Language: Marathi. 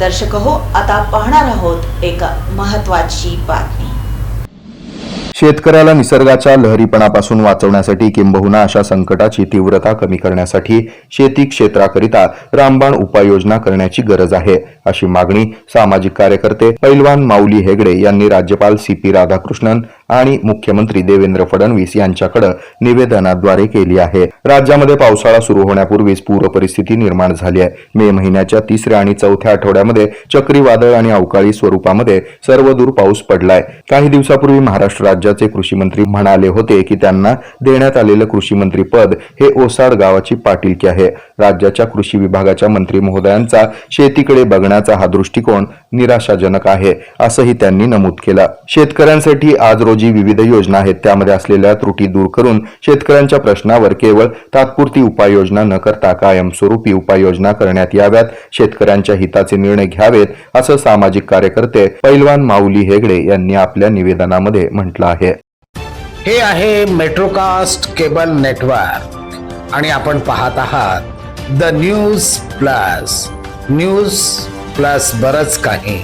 दर्शक हो आता पाहणार आहोत एक महत्वाची बातमी. शेतकऱ्याला निसर्गाच्या लहरीपणापासून वाचवण्यासाठी किंबहुना अशा संकटाची तीव्रता कमी करण्यासाठी शेती क्षेत्राकरिता रामबाण उपाययोजना करण्याची गरज आहे अशी मागणी सामाजिक कार्यकर्ते पैलवान माऊली हेगडे यांनी राज्यपाल सी पी राधाकृष्णन आणि मुख्यमंत्री देवेंद्र फडणवीस यांच्याकडे निवेदनाद्वारे केली आहे. राज्यामध्ये पावसाळा सुरू होण्यापूर्वीच पूर परिस्थिती निर्माण झाली आहे. मे महिन्याच्या तिसऱ्या आणि चौथ्या आठवड्यामध्ये चक्रीवादळ आणि अवकाळी स्वरूपामध्ये सर्वदूर पाऊस पडलाय. काही दिवसापूर्वी महाराष्ट्र राज्याचे कृषी मंत्री म्हणाले होते की त्यांना देण्यात आलेलं कृषी मंत्री पद हे ओसाड गावाची पाटीलकी आहे. राज्याच्या कृषी विभागाच्या मंत्री महोदयांचा शेतीकडे बघण्याचा हा दृष्टिकोन निराशाजनक आहे असंही त्यांनी नमूद केलं. शेतकऱ्यांसाठी आज रोज विविध योजना आहेत त्यामध्ये असलेल्या त्रुटी दूर करून शेतकऱ्यांच्या प्रश्नावर केवळ तात्पुरती उपाययोजना न करता कायमस्वरूपी उपाययोजना करण्यात याव्यात शेतकऱ्यांच्या हिताचे निर्णय घ्यावेत असं सामाजिक कार्यकर्ते पैलवान माऊली हेगडे यांनी आपल्या निवेदनामध्ये म्हटलं आहे. हे आहे मेट्रोकास्ट केबल नेटवर्क आणि आपण पाहत आहात the news plus. News plus बरच काही.